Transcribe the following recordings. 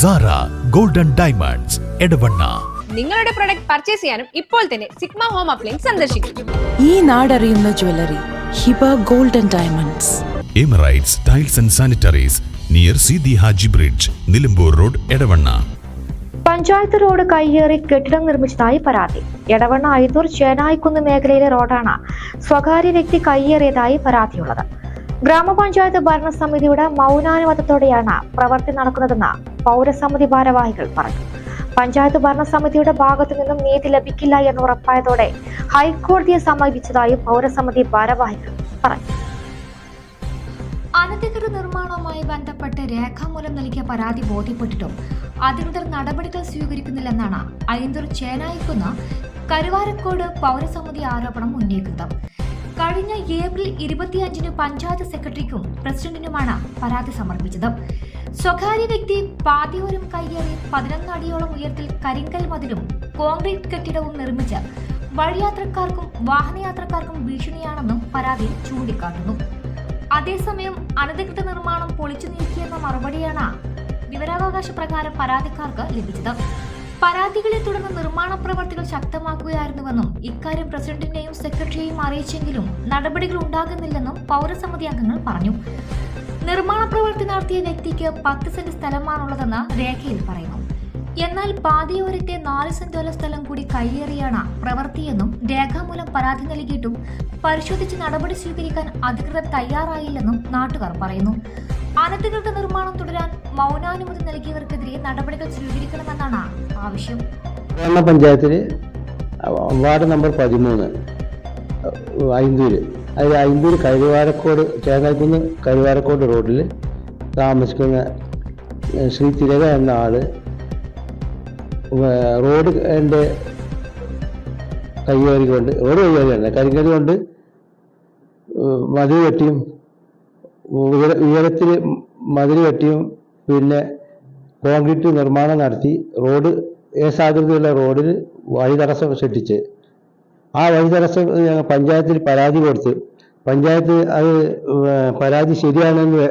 Sara golden diamonds Edavanna. നിങ്ങളുടെ product purchase ചെയ്യാനും ഇപ്പോൾ തന്നെ സിഗ്മ ഹോം അപ്ലയൻസ് സന്ദർശിക്കും. ഈ നാടറിയുന്ന jewellery Hiba golden diamonds Emirates tiles and sanitaries near Sidi Haji bridge Nilambur road Edavanna. Panchayat road കയ്യേറി കെട്ടിടം നിർമ്മിച്ചതായി പരാതി. എടവണ്ണ ഐതൂർ ചേനായിക്കുന്ന് മേഖലയിലെ റോഡാണ് സ്വകാര്യ വ്യക്തി കയ്യേറിയതായി പരാതിയുള്ളത്. ഗ്രാമപഞ്ചായത്ത് ഭരണസമിതിയുടെ മൗനാനുവാദത്തോടെയാണ് പ്രവൃത്തി നടക്കുന്നതെന്ന് പൗരസമിതി ഭാരവാഹികൾ പറഞ്ഞു. പഞ്ചായത്ത് ഭരണസമിതിയുടെ ഭാഗത്തു നിന്നും നീതി ലഭിക്കില്ല എന്ന് ഉറപ്പായതോടെ ഹൈക്കോടതിയെ സമീപിച്ചതായി പൗരസമിതി ഭാരവാഹികൾ പറഞ്ഞു. അനധികൃത നിർമ്മാണവുമായി ബന്ധപ്പെട്ട് രേഖാമൂലം നൽകിയ പരാതി ബോധ്യപ്പെട്ടിട്ടും അധികൃതർ നടപടികൾ സ്വീകരിക്കുന്നില്ലെന്നാണ് ഐന്തൂർ ചേനായിക്കുന്ന കരുവാരക്കോട് പൗരസമിതി ആരോപണം ഉന്നയിക്കുന്നത്. കഴിഞ്ഞ ഏപ്രിൽ ഇരുപത്തിയഞ്ചിന് പഞ്ചായത്ത് സെക്രട്ടറിക്കും പ്രസിഡന്റിനുമാണ് പരാതി സമർപ്പിച്ചത്. സ്വകാര്യ വ്യക്തി പാതിയോരം കയ്യേറി പതിനൊന്ന് അടിയോളം ഉയരത്തിൽ കരിങ്കൽ മതിലും കോൺക്രീറ്റ് കെട്ടിടവും നിർമ്മിച്ച് വഴിയാത്രക്കാർക്കും വാഹനയാത്രക്കാർക്കും ഭീഷണിയാണെന്നും പരാതി ചൂണ്ടിക്കാട്ടുന്നു. അതേസമയം അനധികൃത നിർമ്മാണം പൊളിച്ചു നീക്കിയെന്ന മറുപടിയാണ് വിവരാവകാശ പ്രകാരം പരാതിക്കാർക്ക് ലഭിച്ചത്. പരാതികളെ തുടർന്ന് നിർമ്മാണ പ്രവർത്തികൾ ശക്തമാക്കുകയായിരുന്നുവെന്നും ഇക്കാര്യം പ്രസിഡന്റിനെയും സെക്രട്ടറിയെയും അറിയിച്ചെങ്കിലും നടപടികൾ ഉണ്ടാകുന്നില്ലെന്നും പൗരസമിതി അംഗങ്ങൾ പറഞ്ഞു. നിർമ്മാണ പ്രവൃത്തി നടത്തിയ വ്യക്തിക്ക് പത്ത് സെന്റ് സ്ഥലമാണുള്ളതെന്ന് രേഖയിൽ പറയുന്നു. എന്നാൽ പാതയോരത്തെ നാല് സെന്റോല സ്ഥലം കൂടി കയ്യേറിയാണ് പ്രവൃത്തിയെന്നും രേഖാമൂലം പരാതി നൽകിയിട്ടും പരിശോധിച്ച് നടപടി സ്വീകരിക്കാൻ അധികൃതർ തയ്യാറായില്ലെന്നും നാട്ടുകാർ പറയുന്നു. അനധികൃത നിർമ്മാണം തുടരാൻ മൗനാനുമതി നൽകിയവർക്കെതിരെ നടപടികൾ സ്വീകരിക്കണമെന്നാണ് ആവശ്യം. പഞ്ചായത്തിൽ വാർഡ് നമ്പർ പതിമൂന്ന് ഐന്തൂര് അത് ഐന്തൂര് കരുവാരക്കോട് ചേങ്ങൽക്കുന്ന് കരുവാരക്കോട് റോഡിൽ താമസിക്കുന്ന ശ്രീ തിലക എന്ന വേ- റോഡ് എന്റെ കൈകാരി കൊണ്ട് റോഡ് കയ്യേറിയാണ് കരിങ്കൽ കൊണ്ട് മതിൽ വെട്ടിയും ഉയരത്തിൽ മതിൽ കെട്ടിയും പിന്നെ കോൺക്രീറ്റ് നിർമ്മാണം നടത്തി റോഡ് ഏസാകൃതിയുള്ള റോഡിൽ വഴി തടസ്സം സൃഷ്ടിച്ച്. ആ വഴി തടസ്സം ഞങ്ങൾ പഞ്ചായത്തിൽ പരാതി കൊടുത്ത് പഞ്ചായത്ത് അത് പരാതി ശരിയാണെന്ന്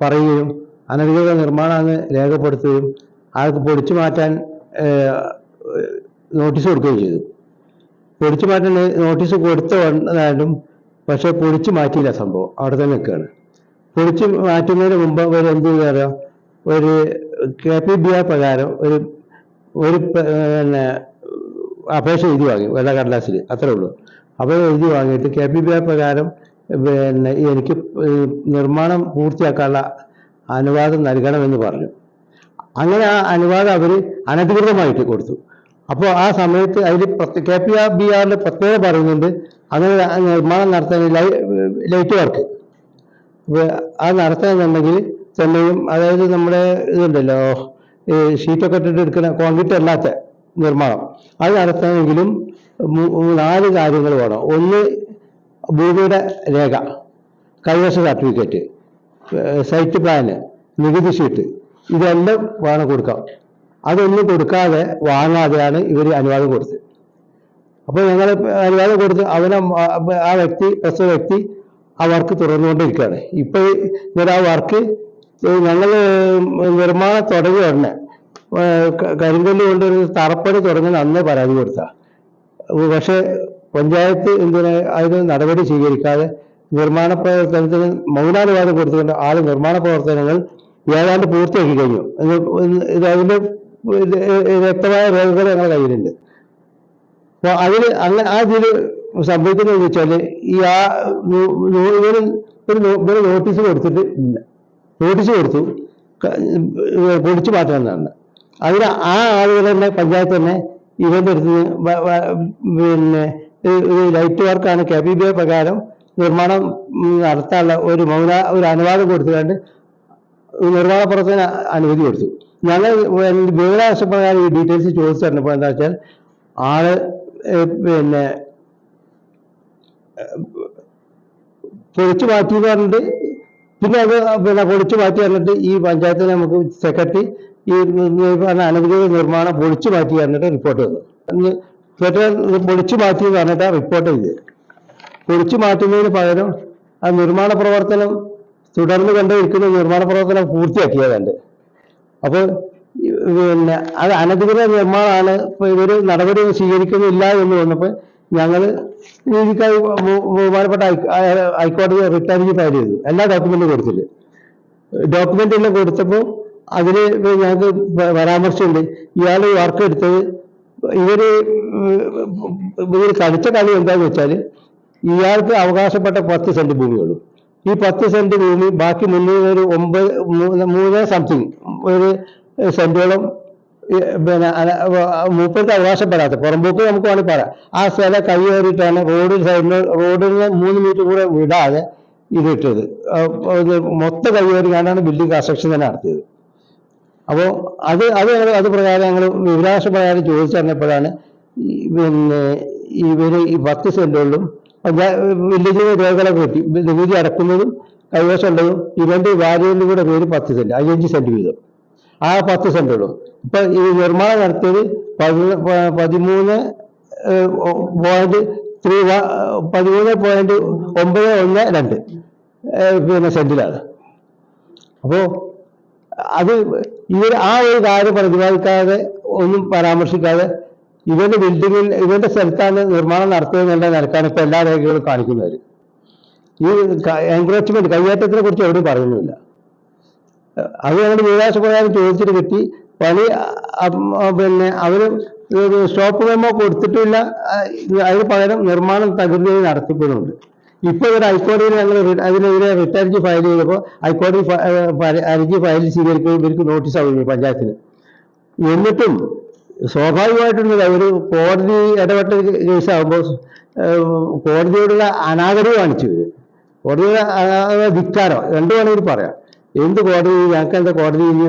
പറയുകയും അനധികൃത നിർമ്മാണമാണ് രേഖപ്പെടുത്തുകയും ആൾക്ക് പൊടിച്ചു മാറ്റാൻ നോട്ടീസ് കൊടുക്കുകയും ചെയ്തു. പൊടിച്ചു മാറ്റാൻ നോട്ടീസ് കൊടുത്ത വന്നതായിട്ടും പക്ഷെ പൊടിച്ചു മാറ്റിയില്ല സംഭവം. അവിടെ തന്നെ നിൽക്കുകയാണ്. പൊടിച്ചു മാറ്റുന്നതിന് മുമ്പ് ഒരു എന്ത് ചെയ്യാറോ ഒരു കെ പി ബി ആർ പ്രകാരം ഒരു ഒരു പിന്നെ അപേക്ഷ എഴുതി വാങ്ങി. വെള്ള കടലാസിൽ അത്രേ ഉള്ളൂ. അപ്പോൾ എഴുതി വാങ്ങിയിട്ട് കെ പി ബി പ്രകാരം പിന്നെ എനിക്ക് നിർമ്മാണം പൂർത്തിയാക്കാനുള്ള അനുവാദം നൽകണമെന്ന് പറഞ്ഞു. അങ്ങനെ ആ അനുവാദം അവർ അനധികൃതമായിട്ട് കൊടുത്തു. അപ്പോൾ ആ സമയത്ത് അതിൽ കെ പി ആർ ബി ആറിൽ പ്രത്യേകം പറയുന്നുണ്ട്. അങ്ങനെ നിർമ്മാണം നടത്താൻ ലൈറ്റ് വർക്ക്. അത് നടത്തണമെന്നുണ്ടെങ്കിൽ തന്നെയും അതായത് നമ്മുടെ ഇതുണ്ടല്ലോ ഈ ഷീറ്റൊക്കെ ഇട്ടിട്ട് എടുക്കുന്ന കോൺക്രീറ്റ് അല്ലാത്ത നിർമ്മാണം. അത് നടത്തണമെങ്കിലും നാല് കാര്യങ്ങൾ വേണം. ഒന്ന് ഭൂമിയുടെ രേഖ കൈവശ സർട്ടിഫിക്കറ്റ് സൈറ്റ് പ്ലാന് നികുതി ഷീറ്റ് ഇതെല്ലാം വേണം കൊടുക്കാം അതൊന്നും കൊടുക്കാതെ വാങ്ങാതെയാണ് ഇവർ അനുവാദം കൊടുത്തത്. അപ്പോൾ ഞങ്ങൾ അനുവാദം കൊടുത്ത് അവനെ ആ വ്യക്തി പ്രസ്തുത വ്യക്തി ആ വർക്ക് തുറന്നുകൊണ്ടിരിക്കുകയാണ് ഇപ്പോൾ ഇവർ ആ വർക്ക് ഞങ്ങൾ നിർമ്മാണം തുടങ്ങിയ ഉടനെ കരിങ്കല്ല് കൊണ്ടൊരു തറപ്പണി തുടങ്ങുന്ന അന്ന് പരാതി കൊടുത്ത. പക്ഷേ പഞ്ചായത്ത് എന്തിന് അതിന് നടപടി സ്വീകരിക്കാതെ നിർമ്മാണ പ്രവർത്തനത്തിന് മൗനാനുവാദം കൊടുത്തുകൊണ്ട് ആ നിർമ്മാണ പ്രവർത്തനങ്ങൾ ഏതാണ്ട് പൂർത്തിയാക്കി കഴിഞ്ഞു. ഇത് അതിന്റെ വ്യക്തമായ രേഖകൾ ഞങ്ങളുടെ കയ്യിലുണ്ട്. അപ്പൊ അതിൽ അങ്ങനെ ആ ഇതിൽ സംഭവിക്കുന്നത് വെച്ചാൽ ഈ ആ ഇവർ ഒരു നോട്ടീസ് കൊടുത്തിട്ട് ഇല്ല. നോട്ടീസ് കൊടുത്തു. പൊടിച്ചു മാറ്റാൻ അതിന് ആ ആളുകൾ തന്നെ പഞ്ചായത്ത് തന്നെ ഇവന്റെ അടുത്ത് പിന്നെ ലൈറ്റ് വർക്കാണ് കെ പി ബി പ്രകാരം നിർമ്മാണം നടത്താനുള്ള ഒരു മൗന ഒരു അനുവാദം കൊടുത്തുകൊണ്ട് നിർമ്മാണ പ്രവർത്തന അനുമതി കൊടുത്തു. ഞങ്ങൾ വിവരാവകാശ പ്രകാരം ഈ ഡീറ്റെയിൽസ് ചോദിച്ചു തരണപ്പോൾ എന്താ വെച്ചാൽ ആൾ പിന്നെ പൊളിച്ചു മാറ്റി എന്ന് പറഞ്ഞിട്ട് പിന്നെ അത് പിന്നെ പൊളിച്ചു മാറ്റി പറഞ്ഞിട്ട് ഈ പഞ്ചായത്തിൽ നമുക്ക് സെക്രട്ടറി ഈ അനധികൃത നിർമ്മാണം പൊളിച്ചു മാറ്റി എന്നിട്ട് റിപ്പോർട്ട് അന്ന് സെക്രട്ടറി പൊളിച്ചു മാറ്റി എന്ന് പറഞ്ഞിട്ട് റിപ്പോർട്ട് ചെയ്ത്. പൊളിച്ചു മാറ്റുന്നതിന് പകരം ആ നിർമ്മാണ പ്രവർത്തനം തുടർന്ന് കണ്ടിരിക്കുന്ന നിർമ്മാണ പ്രവർത്തനം പൂർത്തിയാക്കിയതുണ്ട് അപ്പോൾ പിന്നെ അത് അനധികൃത നിർമ്മാണമാണ്. ഇപ്പൊ ഇവർ നടപടി സ്വീകരിക്കുന്നില്ല എന്ന് വന്നപ്പോൾ ഞങ്ങൾ രീതിക്കായി ബഹുമാനപ്പെട്ട ഹൈക്കോടതി റിട്ടേൺ ഫയൽ ചെയ്തു. എല്ലാ ഡോക്യുമെന്റും കൊടുത്തില്ല? ഡോക്യുമെന്റ് എല്ലാം കൊടുത്തപ്പോൾ അതിൽ ഞങ്ങൾക്ക് പരാമർശമുണ്ട്. ഇയാൾ വർക്ക് എടുത്തത് ഇവർ ഇവർ കളിച്ച കളി എന്താന്ന് വെച്ചാൽ ഇയാൾക്ക് അവകാശപ്പെട്ട പത്ത് സെന്റ് ഭൂമിയുള്ളൂ. ഈ പത്ത് സെന്റ് ഭൂമി ബാക്കി മുന്നൂറ് ഒരു ഒമ്പത് മൂന്ന് സംതിങ് ഒരു സെന്റോളം പിന്നെ മൂപ്പർക്ക് അവകാശപ്പെടാത്ത പുറമ്പോക്ക് നമുക്ക് വേണമെങ്കിൽ പറയാം. ആ സ്ഥലം കൈയേറിയിട്ടാണ് റോഡ് സൈഡിൽ റോഡിൽ നിന്ന് മൂന്ന് മീറ്റർ കൂടെ വിടാതെ ഇത് ഇട്ടത്. ആ, ഇത് മൊത്തം കൈയേറി കണ്ടാണ് ബിൽഡിംഗ് കൺസ്ട്രക്ഷൻ തന്നെ നടത്തിയത്. അപ്പോൾ അത് അത് ഞങ്ങൾ അത് പ്രകാരം ഞങ്ങൾ വിവരാവകാശ പ്രകാരം ചോദിച്ചറിഞ്ഞപ്പോഴാണ് ഈ പിന്നെ ഇവർ ഈ പത്ത് സെന്റുകളിലും വില്ലേജിൽ രേഖകളൊക്കെ കിട്ടി നികുതി അടക്കുന്നതും കൈവശമുള്ളതും രണ്ട് ഭാര്യയുടെ കൂടെ പേര് പത്ത് സെന്റ് അയ്യഞ്ച് സെന്റ് വീതം. ആ പത്ത് സെന്റുകളും ഇപ്പൊ ഈ നിർമ്മാണം നടത്തിയത് പതിമൂന്ന് പോയിന്റ് ത്രീ പതിമൂന്ന് പോയിന്റ് ഒമ്പത് ഒന്ന് രണ്ട് പിന്നെ സെന്റിലാണ്. അപ്പോ അത് ഇവർ ആ ഒരു കാര്യം പ്രതിപാദിക്കാതെ ഒന്നും പരാമർശിക്കാതെ ഇവന്റെ ബിൽഡിങ്ങിൽ ഇവന്റെ സ്ഥലത്താണ് നിർമ്മാണം നടത്തിയതെന്നുള്ള നിലക്കാണ് ഇപ്പൊ എല്ലാ രേഖകളും കാണിക്കുന്നവർ ഈ എൻക്രോച്ച്മെന്റ് കൈയേറ്റത്തിനെ കുറിച്ച് എവിടെയും പറയുന്നില്ല. അത് ഞങ്ങൾ വികാസപ്രകാരം ചോദിച്ചിട്ട് കിട്ടി. പണി പിന്നെ ഒരു സ്റ്റോപ്പ് മെമ്മോ കൊടുത്തിട്ടില്ല. അതിന് പകരം നിർമ്മാണം തകൃതിയായി നടത്തിപ്പോഴുണ്ട് ഇപ്പൊ ഒരു ഹൈക്കോടതിയിൽ ഞങ്ങൾ അതിനെതിരെ റിട്ടേൺ ഫയൽ ചെയ്തപ്പോൾ ഹൈക്കോടതി ഹർജി ഫയൽ സ്വീകരിക്കുകയും ഇവർക്ക് നോട്ടീസ് ആവുകയും പഞ്ചായത്തിന്. എന്നിട്ടും സ്വാഭാവികമായിട്ടുള്ളത് ഒരു കോടതി ഇടപെട്ട കേസാകുമ്പോൾ കോടതിയോടുള്ള അനാദരവ് കാണിച്ചു ഇവർ കോടതിയുടെ ധിക്കാരം രണ്ടു വേണമെങ്കിൽ പറയാം. എന്ത് കോടതി? ഞങ്ങൾക്ക് എന്താ കോടതി എന്ന്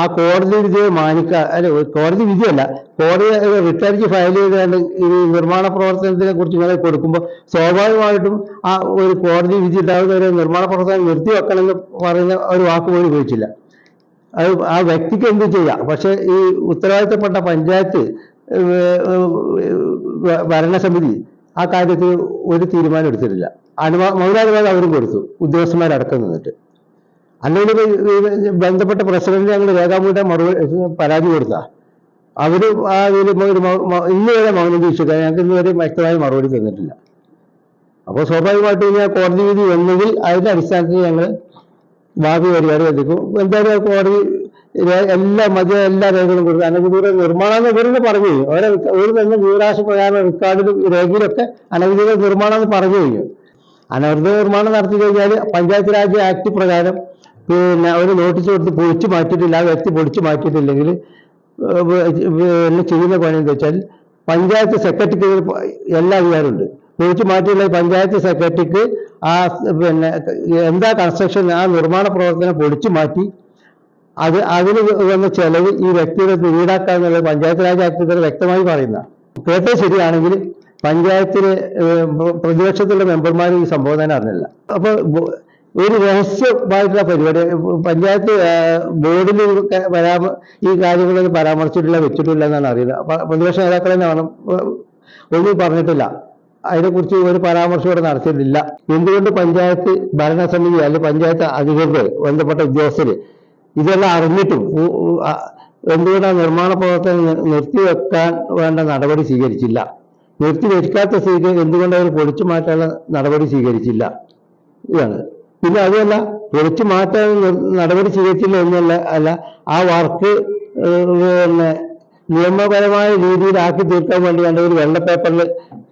ആ കോടതി വിധിയെ മാനിക്ക അല്ല കോടതി വിധിയല്ല കോടതി റിട്ടേൺ ഫയൽ ചെയ്തുകൊണ്ട് ഈ നിർമ്മാണ പ്രവർത്തനത്തിനെ കുറിച്ച് ഇങ്ങനെ കൊടുക്കുമ്പോൾ സ്വാഭാവികമായിട്ടും ആ ഒരു കോടതി വിധി ഉണ്ടാകുന്നവരെ നിർമ്മാണ പ്രവർത്തനം നിർത്തിവെക്കണമെന്ന് പറയുന്ന ഒരു വാക്ക് പോലും ഉപയോഗിച്ചില്ല. അത് ആ വ്യക്തിക്ക് എന്ത് ചെയ്യാം. പക്ഷെ ഈ ഉത്തരവാദിത്തപ്പെട്ട പഞ്ചായത്ത് ഭരണസമിതി ആ കാര്യത്തിൽ ഒരു തീരുമാനം എടുത്തിട്ടില്ല. അനുവാ മൗനാനുവാദം അവരും കൊടുത്തു ഉദ്യോഗസ്ഥന്മാരടക്കം നിന്നിട്ട്. അല്ലെങ്കിൽ ബന്ധപ്പെട്ട പ്രസിഡന്റ് ഞങ്ങൾ രേഖാമൂലം മറുപടി പരാതി കൊടുത്ത. അവർ ഇന്ന് വരെ മൗനം വീക്ഷിക്കാൻ ഞങ്ങൾക്ക് ഇന്ന് വരെ വ്യക്തമായ മറുപടി തന്നിട്ടില്ല. അപ്പോൾ സ്വാഭാവികമായിട്ടും ഇനി ആ കോടതി വിധി വന്നെങ്കിൽ അതിന്റെ അടിസ്ഥാനത്തിൽ ഞങ്ങൾ ഭാവി പരിഹാരം എത്തിക്കും എന്തായാലും കോടതി എല്ലാ മധ്യ എല്ലാ രേഖകളും കൊടുക്കും. അനധികൃത നിർമ്മാണം ഇവരെന്നെ പറഞ്ഞു കഴിഞ്ഞു. അവരെ ഒരു തന്നെ വിവരാശ പ്രകാരം റെക്കോർഡിലും രേഖയിലൊക്കെ അനധികൃത നിർമ്മാണം എന്ന് പറഞ്ഞു കഴിഞ്ഞു. അനധികൃത നിർമ്മാണം നടത്തി കഴിഞ്ഞാൽ പഞ്ചായത്ത് രാജ് ആക്ട് പ്രകാരം പിന്നെ ഒരു നോട്ടീസ് കൊടുത്ത് പൊളിച്ചു മാറ്റിയിട്ടില്ല ആ വ്യക്തി പൊളിച്ചു മാറ്റിയിട്ടില്ലെങ്കിൽ എല്ലാം ചെയ്യുന്ന പണി എന്താ വെച്ചാൽ പഞ്ചായത്ത് സെക്രട്ടറിക്ക് എല്ലാ അധികാരമുണ്ട്. പൊളിച്ചു മാറ്റിയുള്ള പഞ്ചായത്ത് സെക്രട്ടറിക്ക് ആ പിന്നെ എന്താ കൺസ്ട്രക്ഷൻ ആ നിർമ്മാണ പ്രവർത്തനം പൊളിച്ചു മാറ്റി അത് അതിന് വന്ന ചെലവ് ഈ വ്യക്തിയുടെ ഈടാക്കാന്നുള്ളത് പഞ്ചായത്ത് രാജ് ആക്ട് വ്യക്തമായി പറയുന്ന. കേട്ടത് ശരിയാണെങ്കിൽ പഞ്ചായത്തിലെ പ്രതിപക്ഷത്തിലുള്ള പ്ര- മെമ്പർമാർ ഈ സംബോധന അറിഞ്ഞില്ല. അപ്പൊ ബോ- ഒരു രഹസ്യമായിട്ടുള്ള പരിപാടി. പഞ്ചായത്ത് ബോർഡിൽ പരാമ ഈ കാര്യങ്ങളൊന്നും പരാമർശിച്ചിട്ടില്ല വെച്ചിട്ടില്ല എന്നാണ് അറിയുന്നത്. പ്രതിപക്ഷ നേതാക്കൾ തന്നെയാണ് ഒന്നും പറഞ്ഞിട്ടില്ല. അതിനെക്കുറിച്ച് ഒരു പരാമർശം ഇവിടെ നടത്തിയിട്ടില്ല. എന്തുകൊണ്ട് പഞ്ചായത്ത് ഭരണസമിതി അല്ലെങ്കിൽ പഞ്ചായത്ത് അധികൃതർ ബന്ധപ്പെട്ട ഉദ്യോഗസ്ഥര് ഇതെല്ലാം അറിഞ്ഞിട്ടും എന്തുകൊണ്ട് ആ, നിർമ്മാണ പ്രവർത്തനം നിർത്തിവെക്കാൻ വേണ്ട നടപടി സ്വീകരിച്ചില്ല? നിർത്തിവെക്കാത്ത സ്ഥിതിക്ക് എന്തുകൊണ്ട് അവർ പൊളിച്ചു മാറ്റാനുള്ള നടപടി സ്വീകരിച്ചില്ല? ഇതാണ്. പിന്നെ അതുമല്ല പൊളിച്ചു മാറ്റാൻ നടപടി സ്വീകരിച്ചില്ല എന്നല്ല അല്ല ആ വർക്ക് പിന്നെ നിയമപരമായ രീതിയിലാക്കി തീർക്കാൻ വേണ്ടി കണ്ട ഒരു വെള്ള പേപ്പറിൽ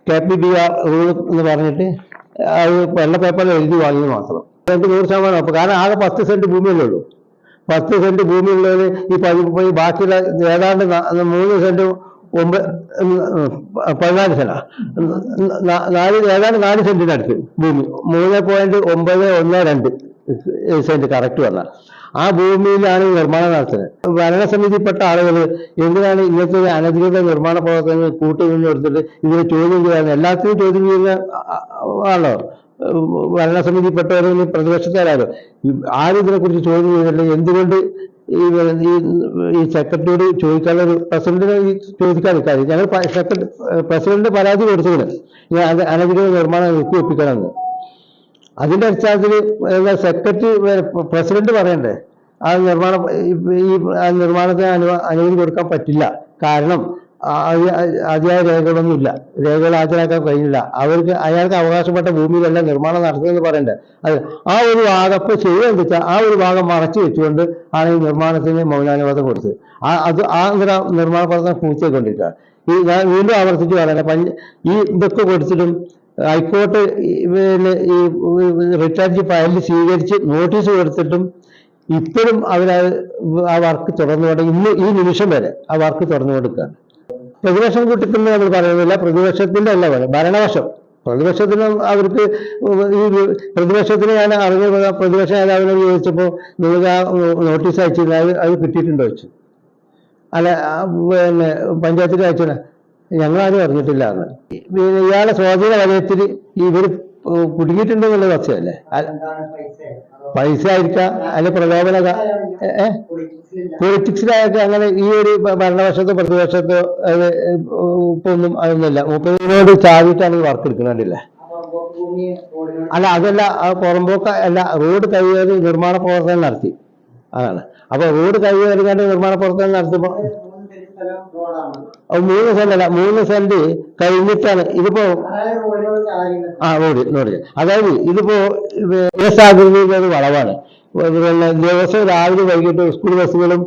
K P B R rule എന്ന് പറഞ്ഞിട്ട് അത് വെള്ള പേപ്പറിൽ എഴുതി വാങ്ങി മാത്രം. രണ്ട് നൂറ് ശതമാനം. അപ്പം കാരണം ആകെ പത്ത് സെന്റ് ഭൂമിയല്ലേ ഉള്ളൂ. പത്ത് സെന്റ് ഭൂമി ഉള്ളവര് ഈ പതി- ബാക്കിയുള്ള ഏതാണ്ട് മൂന്ന് സെന്റ് ഒമ്പത് പതിനാല് നാ- നാല് ഏതാണ്ട് നാല് സെന്റിനടുത്ത് ഭൂമി. മൂന്ന് പോയിന്റ് ഒമ്പത് ഒന്ന് രണ്ട് സെന്റ് കറക്റ്റ് വന്ന. ആ ഭൂമിയിലാണ് നിർമ്മാണം നടത്തുന്നത്. ഭരണസമിതിപ്പെട്ട ആളുകൾ എന്തിനാണ് ഇങ്ങനത്തെ അനധികൃത നിർമ്മാണ പ്രവർത്തനങ്ങൾ കൂട്ടുനിന്ന് എടുത്തിട്ട് ഇതിനെ ചോദ്യം ചെയ്യാൻ? എല്ലാത്തിനും ചോദ്യം ചെയ്യുന്ന ആണോ ഭരണസമിതിപ്പെട്ടവരും പ്രതിപക്ഷക്കാരോ ആരും ഇതിനെക്കുറിച്ച് ചോദ്യം ചെയ്തിട്ടില്ല എന്തുകൊണ്ട് ഈ ഈ സെക്രട്ടറിയോട് ചോദിക്കാനുള്ള പ്രസിഡന്റിനെ ഈ ചോദിക്കാൻ കാര്യം ഞങ്ങൾ സെക്രട്ടറി പ്രസിഡന്റ് പരാതി കൊടുത്തതിന് ഞാൻ അനധികൃത നിർമ്മാണം ഒപ്പിക്കണമെന്ന് അതിന്റെ അടിസ്ഥാനത്തിൽ സെക്രട്ടറി പ്രസിഡന്റ് പറയണ്ടേ? ആ നിർമ്മാണം ഈ- നിർമ്മാണത്തിന് അനു അനുമതി കൊടുക്കാൻ പറ്റില്ല. കാരണം അതിയായ രേഖകളൊന്നുമില്ല. രേഖകൾ ഹാജരാക്കാൻ കഴിഞ്ഞില്ല. അവർക്ക് അയാൾക്ക് അവകാശപ്പെട്ട ഭൂമിയിലല്ല നിർമ്മാണം നടത്തുന്നതെന്ന് പറയണ്ടേ? അത്. ആ ഒരു ഭാഗം ഇപ്പോൾ ചെയ്യാന്ന് വെച്ചാൽ ആ ഒരു ഭാഗം മറച്ചു വെച്ചുകൊണ്ട് ആണ് ഈ നിർമ്മാണത്തിന് മൗനാനുവാദം കൊടുത്തത്. ആ അത് ആ നിർമ്മാണ പ്രവർത്തനം പൂർത്തിയായിക്കൊണ്ടിരിക്കുക ഈ ഞാൻ വീണ്ടും ആവർത്തിച്ച് പറയണേ പഞ്ച ഈ ഇതൊക്കെ കൊടുത്തിട്ടും ഹൈക്കോർട്ട് പിന്നെ ഈ റിട്ടയർഡ് ഫയൽ സ്വീകരിച്ച് നോട്ടീസ് കൊടുത്തിട്ടും ഇപ്പോഴും അവരത് ആ വർക്ക് തുടർന്നുകൊണ്ട് ഇന്ന് ഈ നിമിഷം വരെ ആ വർക്ക് തുടർന്നു കൊടുക്കുകയാണ് പ്രതിപക്ഷം കൂട്ടിക്കുന്നു നമ്മൾ പറയുന്നില്ല. പ്രതിപക്ഷത്തിന്റെ അല്ല പറയുന്നത് ഭരണപക്ഷം പ്രതിപക്ഷത്തിന് അവർക്ക് ഈ പ്രതിപക്ഷത്തിന് ഞാൻ അറിഞ്ഞ പ്രതിപക്ഷ നേതാവിനോട് ചോദിച്ചപ്പോൾ നിങ്ങൾക്ക് ആ നോട്ടീസ് അയച്ചിരുന്നു. അത് അത് കിട്ടിയിട്ടുണ്ടോ വെച്ചു അല്ല പിന്നെ പഞ്ചായത്തിൽ അയച്ചില്ല ഞങ്ങളാരും അറിഞ്ഞിട്ടില്ല എന്ന്. ഇയാളെ സ്വാധീന വലയത്തിൽ ഇവർ കുടുങ്ങിയിട്ടുണ്ടെന്നുള്ള സത്യമല്ലേ പൈസ ആയിരിക്കാം അല്ലെ പ്രലോഭന പൊളിറ്റിക്സിലായൊക്കെ അങ്ങനെ ഈ ഒരു ഭരണപക്ഷത്തോ പ്രതിപക്ഷത്തോ ഇപ്പൊ ഒന്നും അതൊന്നുമില്ല. മുപ്പതിനോട് ചാടിയിട്ടാണ് ഈ വർക്ക് എടുക്കുന്നുണ്ടല്ലേ അല്ല അതല്ല പുറമ്പോക്ക അല്ല റോഡ് കൈയേറി നിർമ്മാണ പ്രവർത്തനം നടത്തി. അതാണ്. അപ്പൊ റോഡ് കൈയേറിക്കാണ്ട് നിർമ്മാണ പ്രവർത്തനം നടത്തുമ്പോ അത് മൂന്ന് സെന്റ് അല്ല മൂന്ന് സെന്റ് കഴിഞ്ഞിട്ടാണ്. ഇതിപ്പോ ആ ഓടി റോഡ് അതായത് ഇതിപ്പോ ആകൃതിയിലുള്ള ഒരു വളവാണ്. പിന്നെ ദിവസം രാവിലെ വൈകിട്ട് സ്കൂൾ ബസ്സുകളും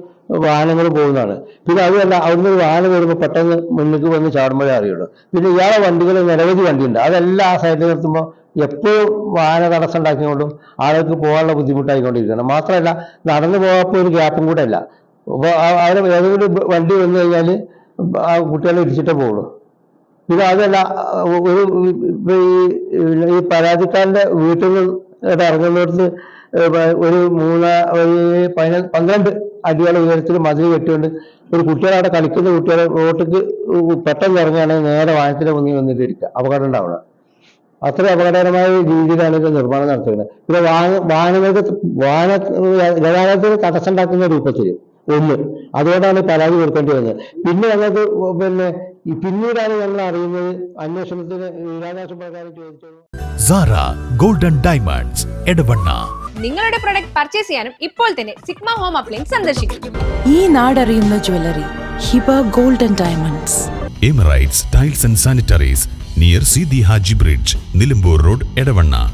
വാഹനങ്ങളും പോകുന്നതാണ്. പിന്നെ അതുമല്ല അവിടുന്ന് ഒരു വാഹനം വരുമ്പോൾ പെട്ടെന്ന് മുന്നിലേക്ക് വന്ന് ചാടുമ്പോഴേ അറിയുള്ളൂ. പിന്നെ ഇയാളെ വണ്ടികൾ നിരവധി വണ്ടിയുണ്ട്. അതെല്ലാം ആ സൈഡിൽ നിർത്തുമ്പോൾ എപ്പോഴും വാഹന തടസ്സം ഉണ്ടാക്കിക്കൊണ്ടും ആളുകൾക്ക് പോകാനുള്ള ബുദ്ധിമുട്ടായിക്കൊണ്ടിരിക്കുകയാണ്. മാത്രമല്ല നടന്നു പോകാപ്പോൾ ഒരു ഗ്യാപ്പും കൂടെ അല്ല. അപ്പോൾ അവരെ ഏതെങ്കിലും വണ്ടി വന്നു കഴിഞ്ഞാൽ ആ കുട്ടികളെ ഇടിച്ചിട്ടേ പോകുള്ളൂ ഇത് അതല്ല ഒരു ഈ പരാതിക്കാരന്റെ വീട്ടിൽ നിന്ന് ഇറങ്ങുന്നിടത്ത് ഒരു മൂന്ന് ഒരു പതിന പന്ത്രണ്ട് അടിയോളം ഉയരത്തിൽ മതിൽ കെട്ടിക്കൊണ്ട് ഒരു കുട്ടികളെ അവിടെ കളിക്കുന്ന കുട്ടികളെ റോട്ടിക്ക് പെട്ടെന്ന് ഇറങ്ങുകയാണെങ്കിൽ നേരെ വാഹനത്തിന്റെ മുന്നിൽ വന്നിട്ട് ഇരിക്കുക. അപകടം ഉണ്ടാവണം അത്ര അപകടകരമായ രീതിയിലാണ് ഇത് നിർമ്മാണം നടത്തുന്നത് പിന്നെ വാഹന വാഹനങ്ങൾക്ക് വാഹന ഗതാഗതത്തിന് തടസ്സം ഉണ്ടാക്കുന്ന രൂപത്തിൽ ഒന്ന്. അതുകൊണ്ടാണ് പരാതി കൊടുക്കേണ്ടി വന്നത്. പിന്നെ ഞങ്ങൾക്ക് പിന്നെ ഈ പിന്നീടാണ് ഞങ്ങൾ അറിയുന്നത് അന്വേഷണത്തിന് വിവരാവകാശ പ്രകാരം ചോദിച്ചത്. Sara golden diamonds Edavanna. നിങ്ങളുടെ പ്രൊഡക്റ്റ് പർച്ചേസ് ചെയ്യാനും ഇപ്പോൾ തന്നെ സിഗ്മ ഹോം അപ്ലയൻസ് സന്ദർശിക്കും. ഈ നാടറിയുന്ന jewellery Hiba golden diamonds. Emirates tiles and sanitaries near Sidi Haji bridge Nilambur road Edavanna.